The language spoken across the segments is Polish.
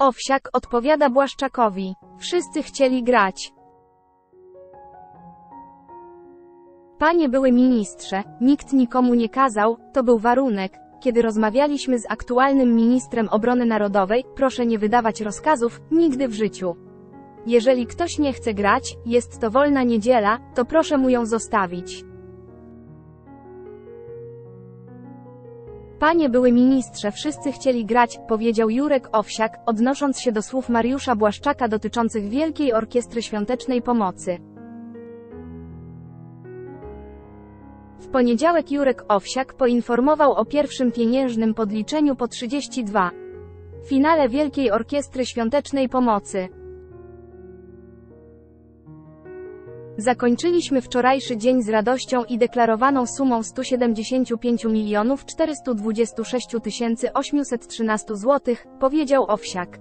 Owsiak odpowiada Błaszczakowi. Wszyscy chcieli grać. Panie były ministrze, nikt nikomu nie kazał, to był warunek. Kiedy rozmawialiśmy z aktualnym ministrem obrony narodowej, proszę nie wydawać rozkazów, nigdy w życiu. Jeżeli ktoś nie chce grać, jest to wolna niedziela, to proszę mu ją zostawić. Panie były ministrze, wszyscy chcieli grać, powiedział Jurek Owsiak, odnosząc się do słów Mariusza Błaszczaka dotyczących Wielkiej Orkiestry Świątecznej Pomocy. W poniedziałek Jurek Owsiak poinformował o pierwszym pieniężnym podliczeniu po 32. Finale Wielkiej Orkiestry Świątecznej Pomocy. Zakończyliśmy wczorajszy dzień z radością i deklarowaną sumą 175 milionów 426 813 zł, powiedział Owsiak.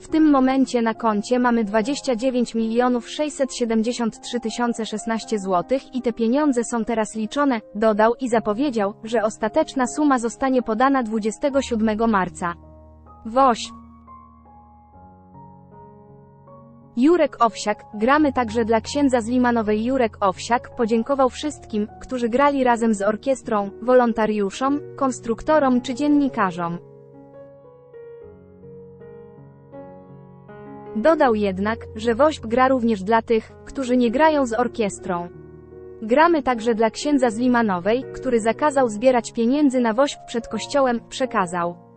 W tym momencie na koncie mamy 29 milionów 673 016 zł i te pieniądze są teraz liczone, dodał i zapowiedział, że ostateczna suma zostanie podana 27 marca. Woś. Jurek Owsiak, gramy także dla księdza z Limanowej Jurek Owsiak podziękował wszystkim, którzy grali razem z orkiestrą, wolontariuszom, konstruktorom czy dziennikarzom. Dodał jednak, że WOŚP gra również dla tych, którzy nie grają z orkiestrą. Gramy także dla księdza z Limanowej, który zakazał zbierać pieniędzy na WOŚP przed kościołem, przekazał.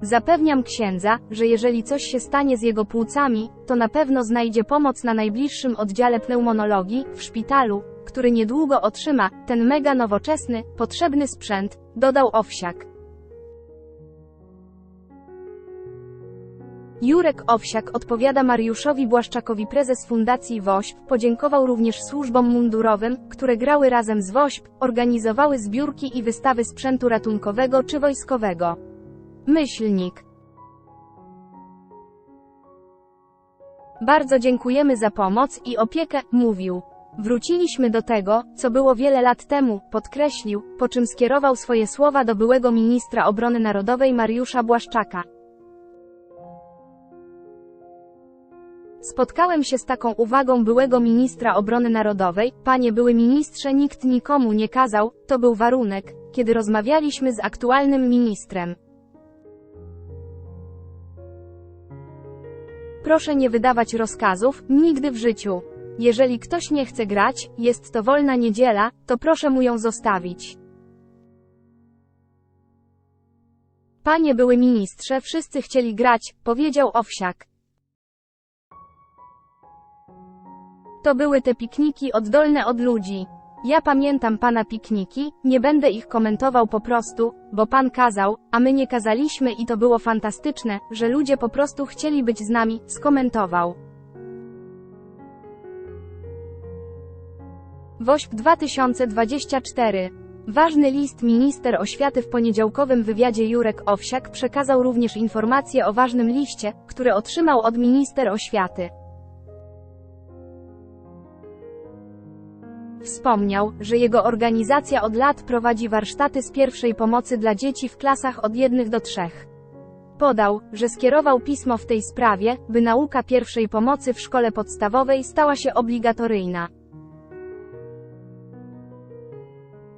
Zapewniam księdza, że jeżeli coś się stanie z jego płucami, to na pewno znajdzie pomoc na najbliższym oddziale pneumonologii, w szpitalu, który niedługo otrzyma ten mega nowoczesny, potrzebny sprzęt, dodał Owsiak. Jurek Owsiak odpowiada Mariuszowi Błaszczakowi prezes Fundacji WOŚP, podziękował również służbom mundurowym, które grały razem z WOŚP, organizowały zbiórki i wystawy sprzętu ratunkowego czy wojskowego. Myślnik. Bardzo dziękujemy za pomoc i opiekę, mówił. Wróciliśmy do tego, co było wiele lat temu, podkreślił, po czym skierował swoje słowa do byłego ministra obrony narodowej Mariusza Błaszczaka. Spotkałem się z taką uwagą byłego ministra obrony narodowej, panie były ministrze nikt nikomu nie kazał, to był warunek, kiedy rozmawialiśmy z aktualnym ministrem. Proszę nie wydawać rozkazów, nigdy w życiu. Jeżeli ktoś nie chce grać, jest to wolna niedziela, to proszę mu ją zostawić. Panie były ministrze, wszyscy chcieli grać, powiedział Owsiak. To były te pikniki oddolne od ludzi. Ja pamiętam pana pikniki, nie będę ich komentował po prostu, bo pan kazał, a my nie kazaliśmy i to było fantastyczne, że ludzie po prostu chcieli być z nami, skomentował. WOŚP 2024 Ważny list minister oświaty w poniedziałkowym wywiadzie Jurek Owsiak przekazał również informacje o ważnym liście, który otrzymał od minister oświaty. Wspomniał, że jego organizacja od lat prowadzi warsztaty z pierwszej pomocy dla dzieci w klasach od 1 do 3. Podał, że skierował pismo w tej sprawie, by nauka pierwszej pomocy w szkole podstawowej stała się obligatoryjna.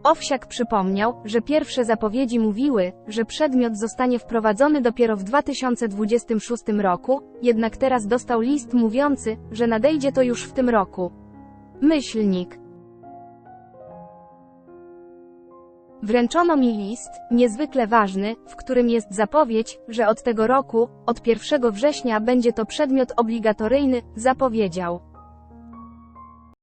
Owsiak przypomniał, że pierwsze zapowiedzi mówiły, że przedmiot zostanie wprowadzony dopiero w 2026 roku, jednak teraz dostał list mówiący, że nadejdzie to już w tym roku. Myślnik. Wręczono mi list, niezwykle ważny, w którym jest zapowiedź, że od tego roku, od 1 września będzie to przedmiot obligatoryjny, zapowiedział.